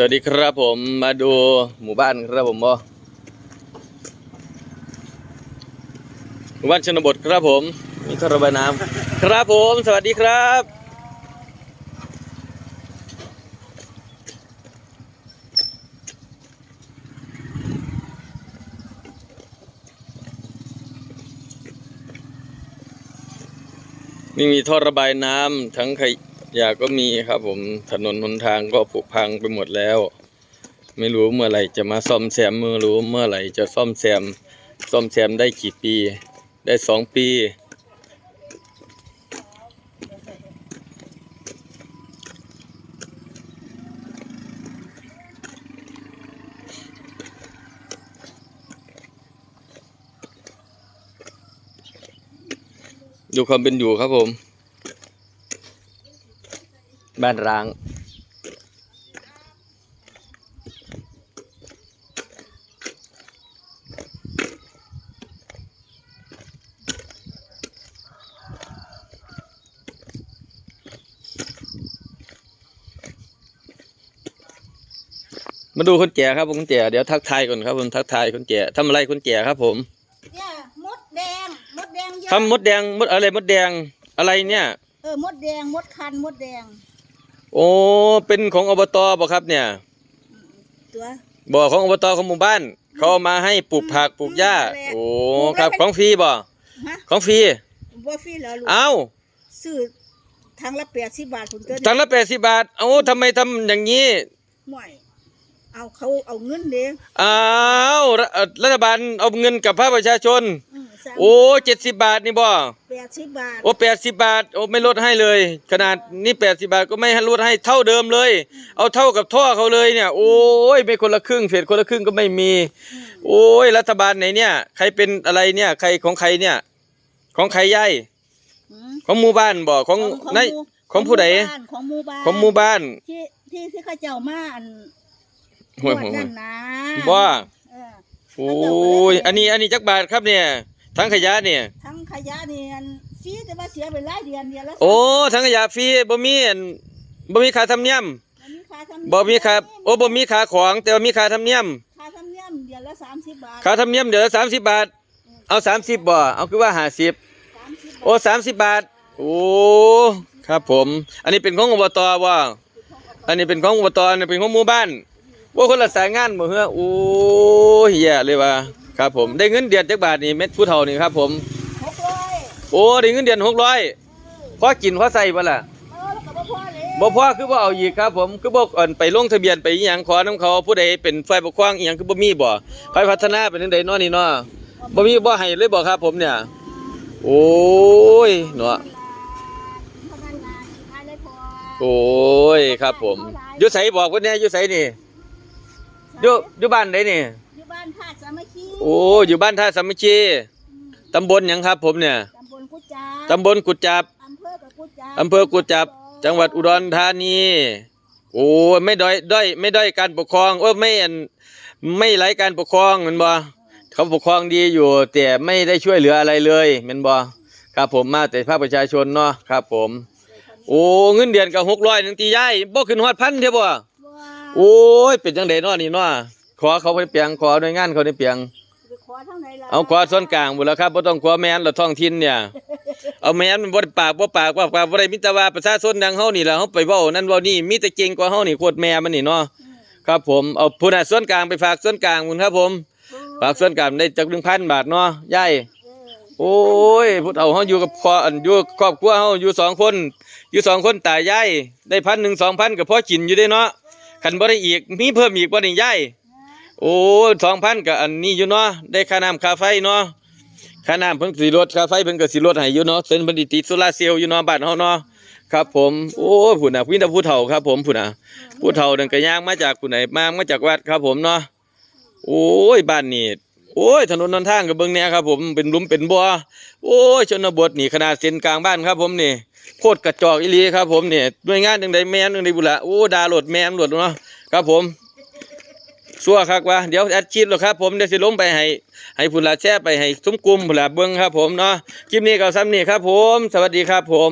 สวัสดีครับผมมาดูหมู่บ้านครับผมบ่หมู่บ้านชนบทครับผม มีท่อระบายน้ำครับผม สวัสดีครับ นี่มีท่อระบายน้ำทั้งขยะก็มีครับผมถนนหนทางก็ผุพังไปหมดแล้ว ไม่รู้เมื่อไหร่จะมาซ่อมแซมไม่รู้เมื่อไหร่จะซ่อมแซม ซ่อมแซมได้กี่ปี ได้สองปีดูความเป็นอยู่ครับผม บ้านร้าง มาดูคนแก่ครับผมคนแก่เดี๋ยวทักทายก่อนครับผมทักทายคนแก่ทำอะไรคนแก่ครับผมเนี่ยมดแดงมดแดงเยอะทำมดแดงมดอะไรมดแดงอะไรเนี่ย เออมดแดงมดคันมดแดง โอ้เป็นของอบตบ่ครับเนี่ยตัวบ่ของอบตของหมู่บ้าน เขาเอามาให้ปลูกผักปลูกหญ้า โอ้ครับของฟรีบ่ฮะของฟรีบ่ฟรีเหรอลูกเอ้าซื้อทางละแปดสิบบาทผมเจอตังละแปดสิบบาท เอ้าทำไมทำอย่างนี้ห่วยเอาเขาเอาเงินเด้อ้าวรัฐเอ่อรัฐบาลเอาเงินกับภาคประชาชนอืมสาม โอ้เจ็ดสิบบาทนี่บ่แปดสิบบาท โอ้แปดสิบบาท โอ้ไม่ลดให้เลย ขนาดนี่แปดสิบาทก็ไม่ให้ลดให้เท่าเดิมเลย เอาเท่ากับท่อเขาเลยเนี่ย โอ้ยไม่คนละครึ่งเฟดคนละครึ่งก็ไม่มี โอ้ยรัฐบาลไหนเนี่ย ใครเป็นอะไรเนี่ย ใครของใครเนี่ย ของใครย่ายอืมของหมู่บ้านบ่ของของในหมู่ของผู้ใดของหมู่บ้านของหมู่บ้าน ที่ที่ที่เขาเจ้ามาอันห่วยงห่วยดห่วนั่ยนนะบ่เออโอ้ยอันนี้อันนี้จักบาทครับเนี่ย ทั้งขยะเนี่ย ทั้งขยะนี่อันฟรีแต่ว่าเสียไปหลายเดือนเดือนละโอ้ทั้งขยะฟรีบ่มีอันบ่มีค่าธรรมเนียมบ่มีค่าธรรมเนียบ่มีค่าโอ้บ่มีค่าของแต่ว่ามีค่าธรรมเนียมค่าธรรมเนียมเดือนละสามสิบบาทค่าธรรมเนียมเดือนละ30บาท เอา30บ่เอาคือว่า50สามสิบบาทโอ้30บาท โอ้ครับผม อันนี้เป็นของอบตว่าอันนี้เป็นของอบตอันนี้เป็นของหมู่บ้านว่าคนละสายงานบ่เฮ้อโอ้ยแย่เลยว่า ครับผมได้เงินเดือนจักบาทนี่เม็ดผู้เฒ่านี่ครับผมหกร้อยโอ้ได้เงินเดือน600พอกินพอใส่บ่ล่ะเออแล้วก็บ่พอเลยบ่พอคือบ่เอาอีกครับผมคือบ่อ่อนไปลงทะเบียนไปอีหยังขอนํเขาผู้ใดเป็นฝ่ายปกครองอีหยังคือบ่มีบ่ฝ่ายพัฒนาเป็นจังไดเนาะนี่เนาะบ่มีบ่ให้เลยบ่ครับผมเนี่ย โอ้ยเนาะพนักงานขายได้พอโอ้ยครับผมอยู่ไสบอกเพิ่นแหน่อยู่ไสนี่อยู่อยู่บ้านใดนี่ โอ้อยู่บ้านท่าสามัคคีตำบลหยังครับผมเนี่ยตำบลกุจจาตำบลกุดจับอำเภอกับกุจจาอำเภอกุดจับ จังหวัดอุดรธานี โอ้ยไม่ด้อยด้อยไม่ด้อยการปกครองโอ้ยไม่อันไม่ไร้การปกครองแมันบ่เขาปกครองดีอยู่แต่ไม่ได้ช่วยเหลืออะไรเลยแมันบ่ครับผมมาแต่ภาคประชาชนเนาะครับผม โอ้เงินเดือนก็600นึงตีย้ายบ่ขึ้นฮอดพันเด้อบ่ ว้า โอ้ยเป็นจังไดเนาะนี่เนาะขอเขาไปเปียงขอหน่วยงานเขาได้เปียงไปขอ ทางไหนล่ะเอาขอส่วนกลางบุแล้วครับบ่ต้องขอแม่นละท้องถิ่นเนี่ย เอาแม่นมันบ่ได้ปากบ่ปากว่าปากบ่ได้มีแต่ว่าประชาชนดังเฮานี่ล่ะเฮาไปเว้านั่นเว้านี่มีแต่เก่งกว่าเฮานี่โคตรแม่มันนี่เนาะครับผมเอาผู้น่ะส่วนกลางไปฝากส่วนกลางพุ่นครับผม ฝากส่วนกลางได้จัก1,000บาทเนาะยายเออโอ้ยพุทธเอาเฮาอยู่กับพ่ออันอยู่กับครอบครัวเฮาอยู่สองคน อยู่สองคนตายายได้พันหนึ่งสองพันก็พอกินอยู่ได้เนาะคันบ่ได้อีกมีเพิ่มอีกบ่นี่ยาย โอ้สองพันก็อันนี้อยู่เนาะได้ค่าน้ำค่าไฟเนาะค่าน้ำเพิ่นสิลดค่าไฟเพิ่นก็สิลดให้อยู่เนาะเส้นเพิ่นสิติดโซลาเซลล์อยู่เนาะบ้านเฮาเนาะครับผมโอ้ผู้น่ะพี่น่ผู้เฒ่าครับ ผมผู้น่ะผู้เฒ่านั่นก็ย่างมาจากผู้ไหนมามาจากวัดครับ ผมเนาะโอ้ยบ้านนี่โอ้ยถนนนนทางกับเบิ่งเนี่ยครับผมเป็นลุมเป็นบ่อโอ้ยชนบทนี่ขนาดเส้นกลางบ้านครับ ผมนี่โคตรกระจอกอีลีครับ ผมนี่หน่วยงานจังใดแม่นจังใดบุละโอ้ดาโหลดแม่นโหลดเนาะครับผม ซัวครับว่าเดี๋ยวแอดชิดแล้วครับผมเดี๋ยวสิลงไปให้ให้พุ่นละแช่ไปให้ทุ่มกลุ่มพุ่นละเบิ้งครับผมเนาะคลิปนี้ก็ซ้ำนี่ครับผม สวัสดีครับผม